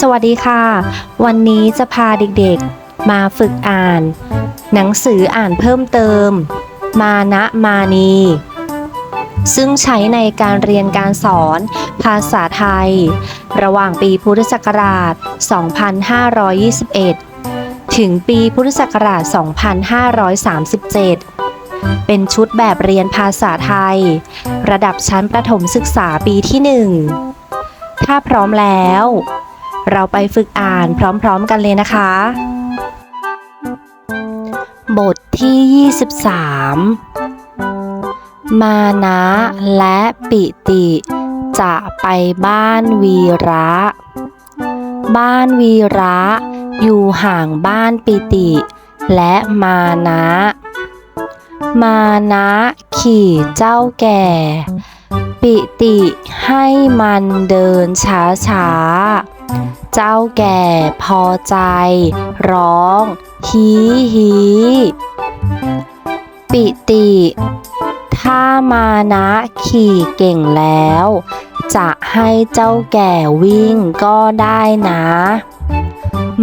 สวัสดีค่ะ วันนี้จะพาเด็กๆ มาฝึกอ่าน หนังสืออ่านเพิ่มเติม มานะมานี ซึ่งใช้ในการเรียนการสอนภาษาไทย ระหว่างปีพุทธศักราช 2521 ถึงปีพุทธศักราช 2537เป็นชุดแบบเรียนภาษาไทย ระดับชั้นประถมศึกษาปีที่ 1 ถ้าพร้อมแล้ว เราไปฝึกอ่านพร้อมๆกันเลยนะคะ บทที่ 23 มานะและปิติ จะไปบ้านวีระ บ้านวีระอยู่ห่างบ้านปิติ และมานะ มานะขี่เจ้าแก่ ปิติให้มันเดินช้าๆ เจ้าแก่พอใจ ร้องฮีฮีปิติ ถ้ามานะขี่เก่งแล้ว จะให้เจ้าแก่วิ่งก็ได้นะ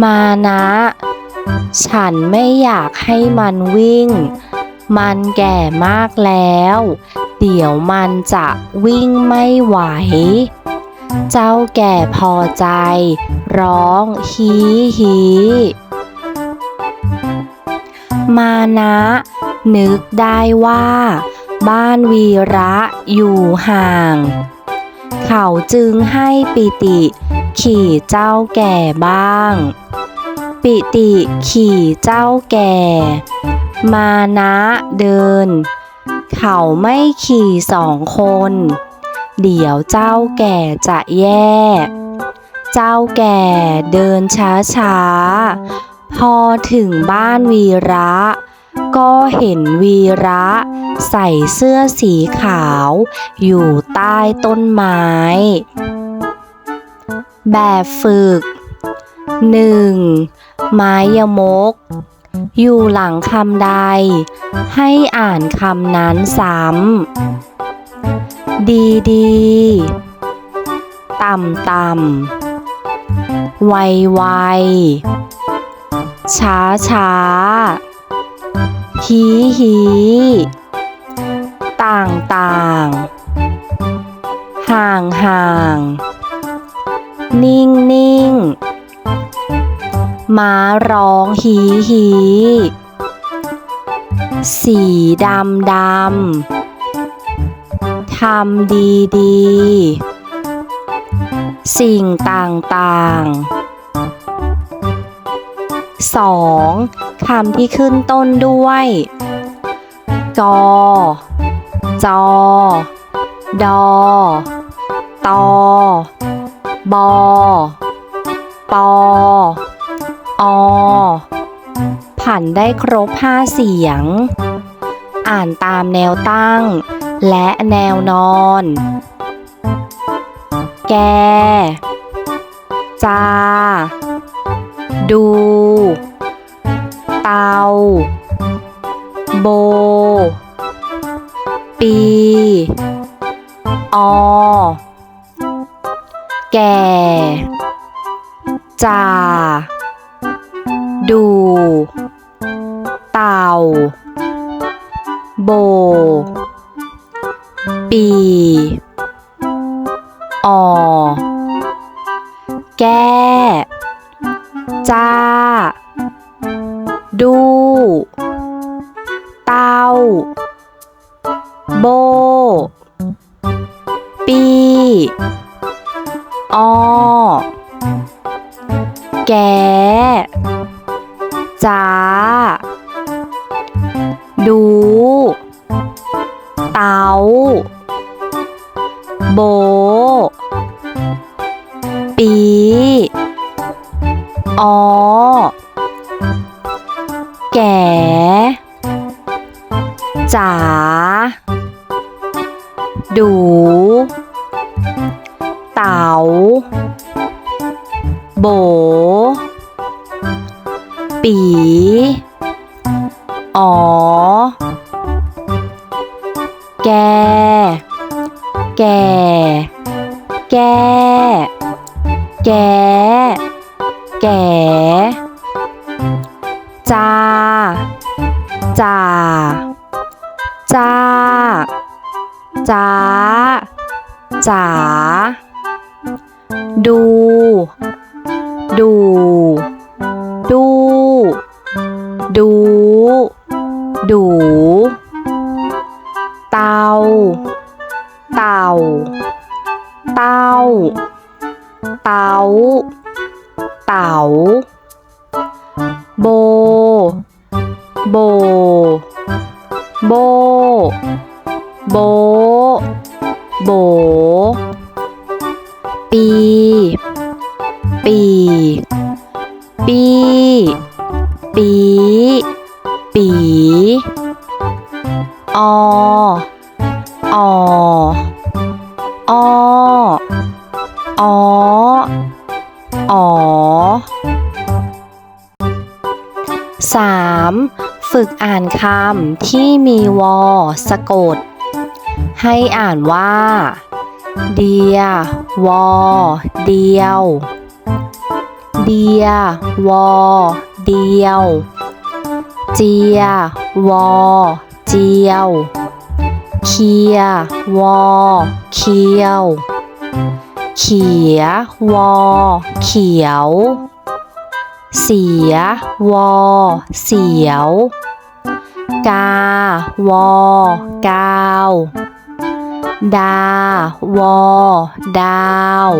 มานะ ฉันไม่อยากให้มันวิ่ง มันแก่มากแล้ว เดี๋ยวมันจะวิ่งไม่ไหว เจ้าแก่พอใจ ร้องฮีฮีมานะ นึกได้ว่า บ้านวีระอยู่ห่าง เขาจึงให้ปิติขี่เจ้าแก่บ้าง ปิติขี่เจ้าแก่ มานะเดิน เขาไม่ขี่สองคน เดี๋ยวเจ้าแก่จะแย่ เจ้าแก่เดินช้าๆพอถึงบ้านวีระ ก็เห็นวีระ ใส่เสื้อสีขาว อยู่ใต้ต้นไม้ แบบฝึก 1. ไม้ยมก อยู่หลังคำใด ให้อ่านคำนั้นซ้ำ ดีดีต่ำต่ำไวไวช้าช้าฮีฮีต่างต่างห่างห่างนิ่งนิ่งม้าร้องฮีฮีสีดำดำ ทำดีดีสิ่งต่างๆ 2. คำที่ขึ้นต้นด้วย กอ จอ ดอ ตอ บอ ปอ อ ผันได้ครบห้าเสียง อ่านตามแนวตั้ง และแนวนอน แก จา ดู เตา โบ ปี อ แกจ่าดู เตา โบ ปีอแก้ จ้า ดู เต้า โบ ปีอแกจ้า ดู โบ ปีอแก่จ๋า ดู เต๋า โบ แก่ แก่ แก่ แก่ จา จา จา จา จ๋า ดู ดู ดู ดู ดู โบ โบ โบ โบ ปี ปี ปี ปี ปี อออออสาม ฝึกอ่านคำที่มีวอสะกด ให้อ่านว่า เดีย วอ เดียว เดีย วอ เดียว เจีย วอ เจียว เคีย วอ เคียว เขีย วอ เขียว เสีย วอ เสียว กา วอ กาว ดา วอ ดาว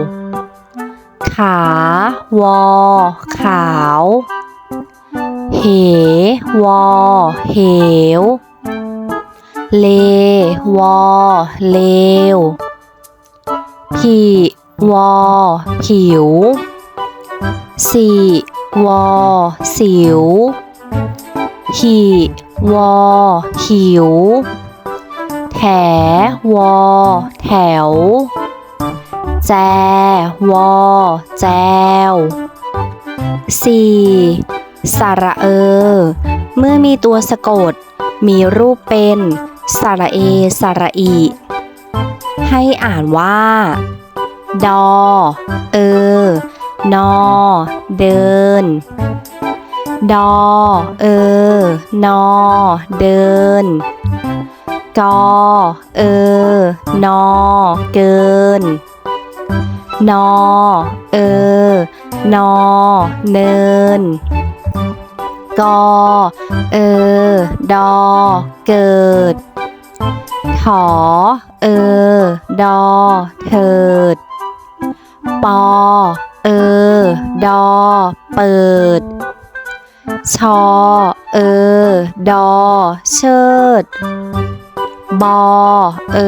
ขา วอ ขาว เห วอ เหว เล วอ เลว ผิ วอ ผิวสิ วอ สิว หิวอ หิว แถวอ แถว แจวอ แจวสี่สระเออเมื่อมีตัวสะกด มีรูปเป็น สระเอ สระอี ให้อ่านว่า ดอ เออ นอ เดิน ดอ เออ นอ เดิน กอ เออ นอ เกิน นอ เออ นอ เนิน กอ เออ ดอ เกิด ขอ เออ ดอ เถิด ปอ เออ ดอ เปิด ชอ เออ ดอ เชิด บอ เอ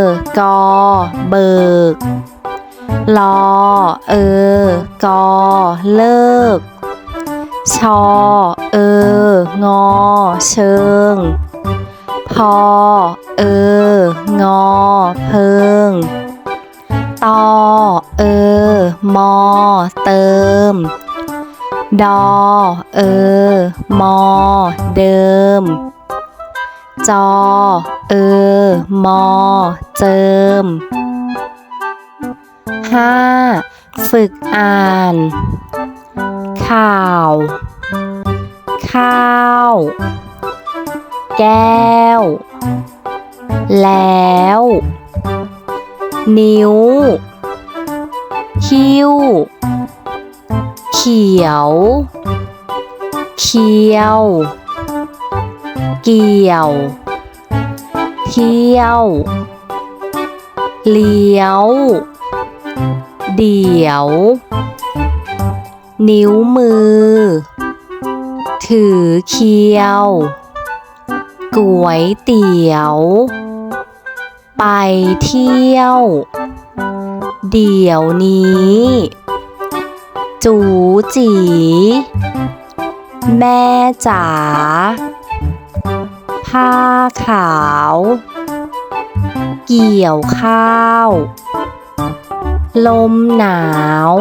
อ กอ เบิก ลอ เออ กอ เลิก ชอ เออ งอ เชิง พอ เออ งอ เพิง ตอ เออ มอ เติม ดอ เออ มอ เดิม จอ เออ มอ เจิมห้าฝึกอ่าน ข่าว ข้าว แก้ว แล้ว นิ้ว คิ้ว เขียว เคียว เกี่ยว เที่ยว เลี้ยว เดี๋ยว นิ้วมือ ถือเคียวก๋วยเตี๋ยว ไปเที่ยว เดี๋ยวนี้ จูจี แม่จ๋า ผ้าขาว เกี่ยวข้าว ลมหนาว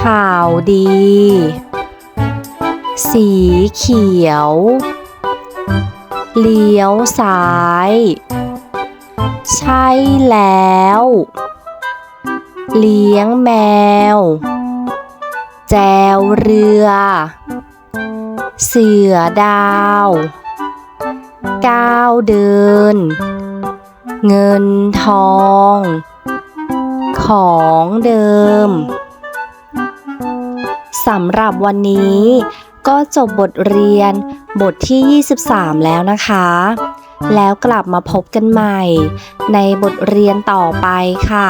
ข่าวดี สีเขียว เลี้ยวซ้าย ใช่แล้ว เลี้ยงแมว แจวเรือ เสือดาว ก้าวเดิน เงินทอง ของเดิมสำหรับวันนี้ก็จบบทเรียนบทที่ 23 แล้วนะคะ แล้วกลับมาพบกันใหม่ ในบทเรียนต่อไปค่ะ